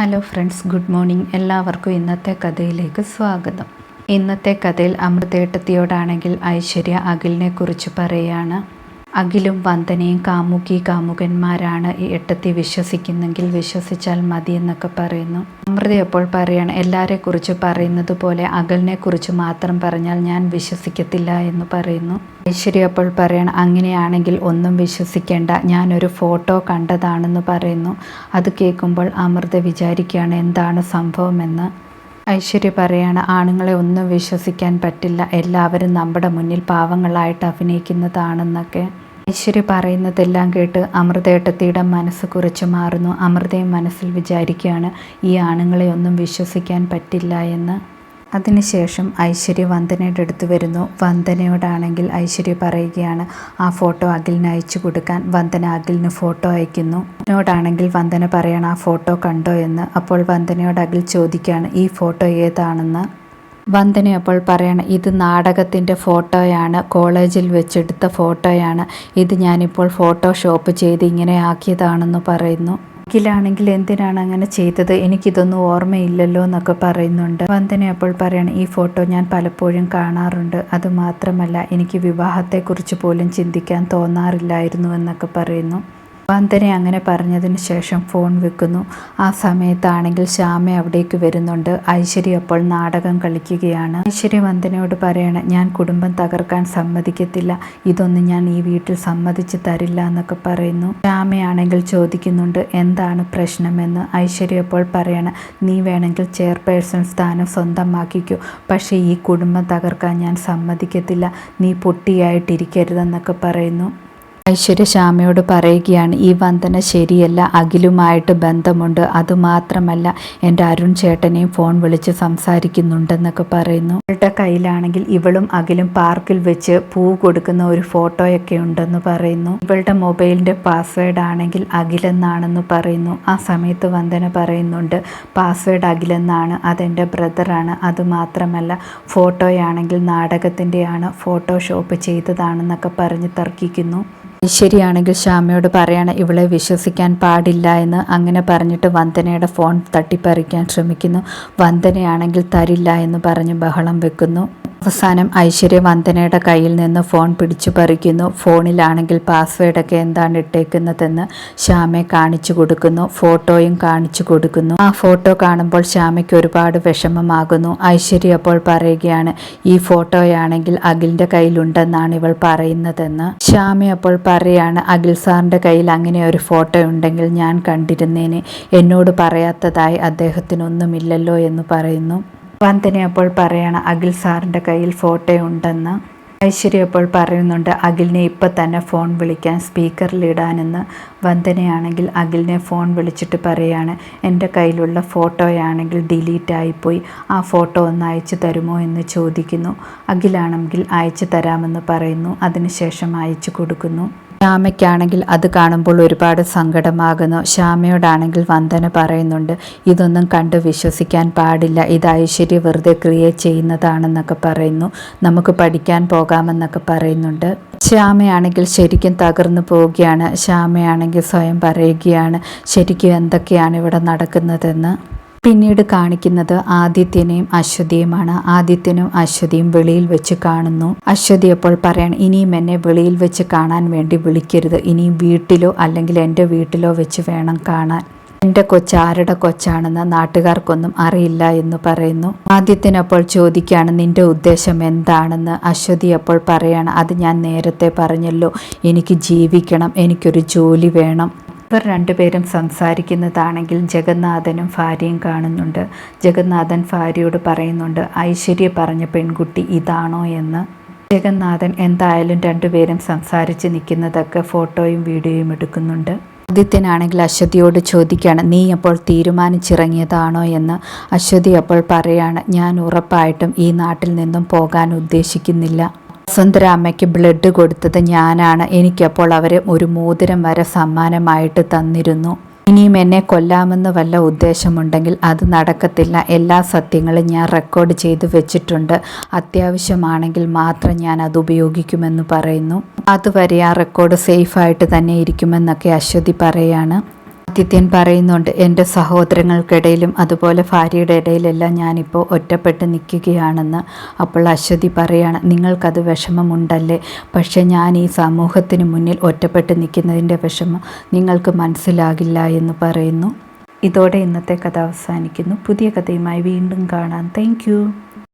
Hello friends good morning എല്ലാവർക്കും ഇന്നത്തെ കഥയിലേക്ക് സ്വാഗതം. ഇന്നത്തെ കഥയിൽ അമൃതേട്ടത്തിയോടാണെങ്കിൽ ഐശ്വര്യ അഖിലിനെ കുറിച്ച് പറയുകയാണ് അഖിലും വന്ദനയും കാമുകി കാമുകന്മാരാണ് ഈ എട്ടത്തി വിശ്വസിക്കുന്നെങ്കിൽ വിശ്വസിച്ചാൽ മതി എന്നൊക്കെ പറയുന്നു. അമൃത എപ്പോൾ പറയാണ്? എല്ലാരെ കുറിച്ച് പറയുന്നത് പോലെ അഖിലിനെ കുറിച്ച് മാത്രം പറഞ്ഞാൽ ഞാൻ വിശ്വസിക്കത്തില്ല എന്ന് പറയുന്നു. ഐശ്വര്യ അപ്പോൾ പറയണം അങ്ങനെയാണെങ്കിൽ ഒന്നും വിശ്വസിക്കേണ്ട. ഞാനൊരു ഫോട്ടോ കണ്ടതാണെന്ന് പറയുന്നു. അത് കേൾക്കുമ്പോൾ അമൃത വിചാരിക്കുകയാണ് എന്താണ് സംഭവമെന്ന്? ഐശ്വര്യ പറയാണ് ആണുങ്ങളെ ഒന്നും വിശ്വസിക്കാൻ പറ്റില്ല. എല്ലാവരും നമ്മുടെ മുന്നിൽ പാവങ്ങളായിട്ട് അഭിനയിക്കുന്നതാണെന്നൊക്കെ. ഐശ്വര്യ പറയുന്നതെല്ലാം കേട്ട് അമൃതേട്ടത്തിയുടെ മനസ്സ് കുറച്ച് മാറുന്നു. അമൃതയും മനസ്സിൽ വിചാരിക്കുകയാണ് ഈ ആണുങ്ങളെ ഒന്നും വിശ്വസിക്കാൻ പറ്റില്ല എന്ന്. അതിനുശേഷം ഐശ്വര്യ വന്ദനയുടെ അടുത്ത് വരുന്നു. വന്ദനയോടാണെങ്കിൽ ഐശ്വര്യ പറയുകയാണ് ആ ഫോട്ടോ അഖിലിന് അയച്ചു കൊടുക്കാൻ. വന്ദന അഖിലിന് ഫോട്ടോ അയക്കുന്നു. എന്നോടാണെങ്കിൽ വന്ദന പറയണം ആ ഫോട്ടോ കണ്ടോ എന്ന്. അപ്പോൾ വന്ദനയോട് അഖിൽ ചോദിക്കുകയാണ് ഈ ഫോട്ടോ ഏതാണെന്ന്? വന്ദന അപ്പോൾ പറയണം ഇത് നാടകത്തിന്റെ ഫോട്ടോയാണ് കോളേജിൽ വെച്ചെടുത്ത ഫോട്ടോയാണ്. ഇത് ഞാനിപ്പോൾ ഫോട്ടോഷോപ്പ് ചെയ്ത് ഇങ്ങനെ ആക്കിയതാണെന്ന് പറയുന്നു. അഖിലാണെങ്കിൽ എന്തിനാണ് അങ്ങനെ ചെയ്തത്? എനിക്കിതൊന്നും ഓർമ്മയില്ലല്ലോ എന്നൊക്കെ പറയുന്നുണ്ട്. വന്ദന അപ്പോൾ പറയണം ഈ ഫോട്ടോ ഞാൻ പലപ്പോഴും കാണാറുണ്ട്. അതുമാത്രമല്ല എനിക്ക് വിവാഹത്തെക്കുറിച്ച് പോലും ചിന്തിക്കാൻ തോന്നാറില്ലായിരുന്നു എന്നൊക്കെ പറയുന്നു. വന്ദന അങ്ങനെ പറഞ്ഞതിന് ശേഷം ഫോൺ വെക്കുന്നു. ആ സമയത്താണെങ്കിൽ ശ്യാമ അവിടേക്ക് വരുന്നുണ്ട്. ഐശ്വര്യ അപ്പോൾ നാടകം കളിക്കുകയാണ്. ഐശ്വര്യ വന്ദനയോട് പറയണം ഞാൻ കുടുംബം തകർക്കാൻ സമ്മതിക്കത്തില്ല. ഇതൊന്നും ഞാൻ ഈ വീട്ടിൽ സമ്മതിച്ച് തരില്ല എന്നൊക്കെ പറയുന്നു. ശ്യാമയാണെങ്കിൽ ചോദിക്കുന്നുണ്ട് എന്താണ് പ്രശ്നമെന്ന്? ഐശ്വര്യ അപ്പോൾ പറയണം നീ വേണമെങ്കിൽ ചെയർപേഴ്സൺ സ്ഥാനം സ്വന്തമാക്കിക്കൂ. പക്ഷേ ഈ കുടുംബം തകർക്കാൻ ഞാൻ സമ്മതിക്കത്തില്ല. നീ പൊട്ടിയായിട്ടിരിക്കരുതെന്നൊക്കെ പറയുന്നു. ഐശ്വര്യ ശ്യാമയോട് പറയുകയാണ് ഈ വന്ദന ശരിയല്ല അഖിലുമായിട്ട് ബന്ധമുണ്ട്. അതുമാത്രമല്ല എന്റെ അരുൺ ചേട്ടനെയും ഫോൺ വിളിച്ച് സംസാരിക്കുന്നുണ്ടെന്നൊക്കെ പറയുന്നു. ഇവളുടെ കയ്യിലാണെങ്കിൽ ഇവളും അഖിലും പാർക്കിൽ വെച്ച് പൂ കൊടുക്കുന്ന ഒരു ഫോട്ടോയൊക്കെ ഉണ്ടെന്ന് പറയുന്നു. ഇവളുടെ മൊബൈലിന്റെ പാസ്വേഡ് ആണെങ്കിൽ അഖിലെന്നാണെന്ന് പറയുന്നു. ആ സമയത്ത് വന്ദന പറയുന്നുണ്ട് പാസ്വേഡ് അഖിലെന്നാണ് അതെന്റെ ബ്രദറാണ്. അതുമാത്രമല്ല ഫോട്ടോയാണെങ്കിൽ നാടകത്തിന്റെയാണ് ഫോട്ടോഷോപ്പ് ചെയ്തതാണെന്നൊക്കെ പറഞ്ഞ് തർക്കിക്കുന്നു. ശരിയാണെങ്കിൽ ശ്യാമയോട് പറയാണ് ഇവളെ വിശ്വസിക്കാൻ പാടില്ല എന്ന് അങ്ങനെ പറഞ്ഞിട്ട് വന്ദനയുടെ ഫോൺ തട്ടിപ്പറിക്കാൻ ശ്രമിക്കുന്നു. വന്ദനയാണെങ്കിൽ തരില്ല എന്ന് പറഞ്ഞ് ബഹളം വെക്കുന്നു. അവസാനം ഐശ്വര്യ വന്ദനയുടെ കയ്യിൽ നിന്ന് ഫോൺ പിടിച്ചു പറിക്കുന്നു. ഫോണിലാണെങ്കിൽ പാസ്വേഡൊക്കെ എന്താണ് ഇട്ടേക്കുന്നതെന്ന് ശ്യാമയെ കാണിച്ചു കൊടുക്കുന്നു. ഫോട്ടോയും കാണിച്ചു കൊടുക്കുന്നു. ആ ഫോട്ടോ കാണുമ്പോൾ ശ്യാമയ്ക്ക് ഒരുപാട് വിഷമമാകുന്നു. ഐശ്വര്യ അപ്പോൾ പറയുകയാണ് ഈ ഫോട്ടോയാണെങ്കിൽ അഖിലിന്റെ കയ്യിലുണ്ടെന്നാണ് ഇവൾ പറയുന്നതെന്ന്. ശ്യാമ അപ്പോൾ പറയാണ് അഖിൽ സാറിന്റെ കയ്യിൽ അങ്ങനെ ഒരു ഫോട്ടോ ഉണ്ടെങ്കിൽ ഞാൻ കണ്ടിരുന്നേനെ. എന്നോട് പറയാത്തതായി അദ്ദേഹത്തിനൊന്നുമില്ലല്ലോ എന്ന് പറയുന്നു. വന്ദന അപ്പോൾ പറയണം അഖിൽ സാറിന്റെ കയ്യിൽ ഫോട്ടോ ഉണ്ടെന്ന്. ഐശ്വര്യ അപ്പോൾ പറയുന്നുണ്ട് അഖിലിനെ ഇപ്പം തന്നെ ഫോൺ വിളിക്കാൻ സ്പീക്കറിലിടാനെന്ന് വന്ദനയാണെങ്കിൽ അഖിലിനെ ഫോൺ വിളിച്ചിട്ട് പറയാണ് എന്റെ കയ്യിലുള്ള ഫോട്ടോയാണെങ്കിൽ ഡിലീറ്റ് ആയിപ്പോയി ആ ഫോട്ടോ ഒന്ന് അയച്ചു തരുമോ എന്ന് ചോദിക്കുന്നു. അഖിലാണെങ്കിൽ അയച്ചു തരാമെന്ന് പറയുന്നു അതിനുശേഷം അയച്ചു കൊടുക്കുന്നു. ശ്യാമയ്ക്കാണെങ്കിൽ അത് കാണുമ്പോൾ ഒരുപാട് സങ്കടമാകുന്നു. ശ്യാമയോടാണെങ്കിൽ വന്ദന പറയുന്നുണ്ട് ഇതൊന്നും കണ്ട് വിശ്വസിക്കാൻ പാടില്ല. ഇത് ഐശ്വര്യ വെറുതെ ക്രിയേറ്റ് ചെയ്യുന്നതാണെന്നൊക്കെ പറയുന്നു. നമുക്ക് പഠിക്കാൻ പോകാമെന്നൊക്കെ പറയുന്നുണ്ട്. ശ്യാമയാണെങ്കിൽ ശരിക്കും തകർന്നു പോവുകയാണ്. ശ്യാമയാണെങ്കിൽ സ്വയം പറയുകയാണ് ശരിക്കും എന്തൊക്കെയാണ് ഇവിടെ നടക്കുന്നതെന്ന്? പിന്നീട് കാണിക്കുന്നത് ആദിത്യനെയും അശ്വതിയുമാണ്. ആദിത്യനും അശ്വതിയും വെളിയിൽ വെച്ച് കാണുന്നു. അശ്വതി അപ്പോൾ പറയാൻ ഇനിയും എന്നെ വെളിയിൽ വെച്ച് കാണാൻ വേണ്ടി വിളിക്കരുത്. ഇനിയും വീട്ടിലോ അല്ലെങ്കിൽ എന്റെ വീട്ടിലോ വെച്ച് വേണം കാണാൻ. എന്റെ കൊച്ച് ആരുടെ കൊച്ചാണെന്ന് നാട്ടുകാർക്കൊന്നും അറിയില്ല എന്ന് പറയുന്നു. ആദ്യത്തിനപ്പോൾ ചോദിക്കുകയാണ് നിന്റെ ഉദ്ദേശം എന്താണെന്ന്? അശ്വതി അപ്പോൾ പറയാണ് അത് ഞാൻ നേരത്തെ പറഞ്ഞല്ലോ. എനിക്ക് ജീവിക്കണം. എനിക്കൊരു ജോലി വേണം. ഇവർ രണ്ടുപേരും സംസാരിക്കുന്നതാണെങ്കിൽ ജഗന്നാഥനും ഭാര്യയും കാണുന്നുണ്ട്. ജഗന്നാഥൻ ഭാര്യയോട് പറയുന്നുണ്ട് ഐശ്വര്യ പറഞ്ഞ പെൺകുട്ടി ഇതാണോ എന്ന്. ജഗന്നാഥൻ എന്തായാലും രണ്ടുപേരും സംസാരിച്ച് നിൽക്കുന്നതൊക്കെ ഫോട്ടോയും വീഡിയോയും എടുക്കുന്നുണ്ട്. ആദിത്യനാണെങ്കിൽ അശ്വതിയോട് ചോദിക്കുകയാണ് നീ അപ്പോൾ തീരുമാനിച്ചിറങ്ങിയതാണോ എന്ന്? അശ്വതി അപ്പോൾ പറയാണ് ഞാൻ ഉറപ്പായിട്ടും ഈ നാട്ടിൽ നിന്നും പോകാൻ ഉദ്ദേശിക്കുന്നില്ല. വസുന്ധര അമ്മയ്ക്ക് ബ്ലഡ് കൊടുത്തത് ഞാനാണ്. എനിക്കപ്പോൾ അവരെ ഒരു മോതിരം വരെ സമ്മാനമായിട്ട് തന്നിരുന്നു. ഇനിയും എന്നെ കൊല്ലാമെന്ന് വല്ല ഉദ്ദേശമുണ്ടെങ്കിൽ അത് നടക്കത്തില്ല. എല്ലാ സത്യങ്ങളും ഞാൻ റെക്കോർഡ് ചെയ്ത് വെച്ചിട്ടുണ്ട്. അത്യാവശ്യമാണെങ്കിൽ മാത്രം ഞാൻ അത് ഉപയോഗിക്കുമെന്ന് പറയുന്നു. അതുവരെ ആ റെക്കോർഡ് സേഫായിട്ട് തന്നെ ഇരിക്കുമെന്നൊക്കെ അശ്വതി പറയാണ്. ആദിത്യൻ പറയുന്നുണ്ട് എന്റെ സഹോദരങ്ങൾക്കിടയിലും അതുപോലെ ഭാര്യയുടെ ഇടയിലെല്ലാം ഞാനിപ്പോൾ ഒറ്റപ്പെട്ട് നിൽക്കുകയാണെന്ന് അപ്പോൾ അശ്വതി പറയാണ്. നിങ്ങൾക്കത് വിഷമമുണ്ടല്ലേ? പക്ഷേ ഞാൻ ഈ സമൂഹത്തിന് മുന്നിൽ ഒറ്റപ്പെട്ട് നിൽക്കുന്നതിന്റെ വിഷമം നിങ്ങൾക്ക് മനസ്സിലാകില്ല എന്ന് പറയുന്നു. ഇതോടെ ഇന്നത്തെ കഥ അവസാനിക്കുന്നു. പുതിയ കഥയുമായി വീണ്ടും കാണാം. താങ്ക്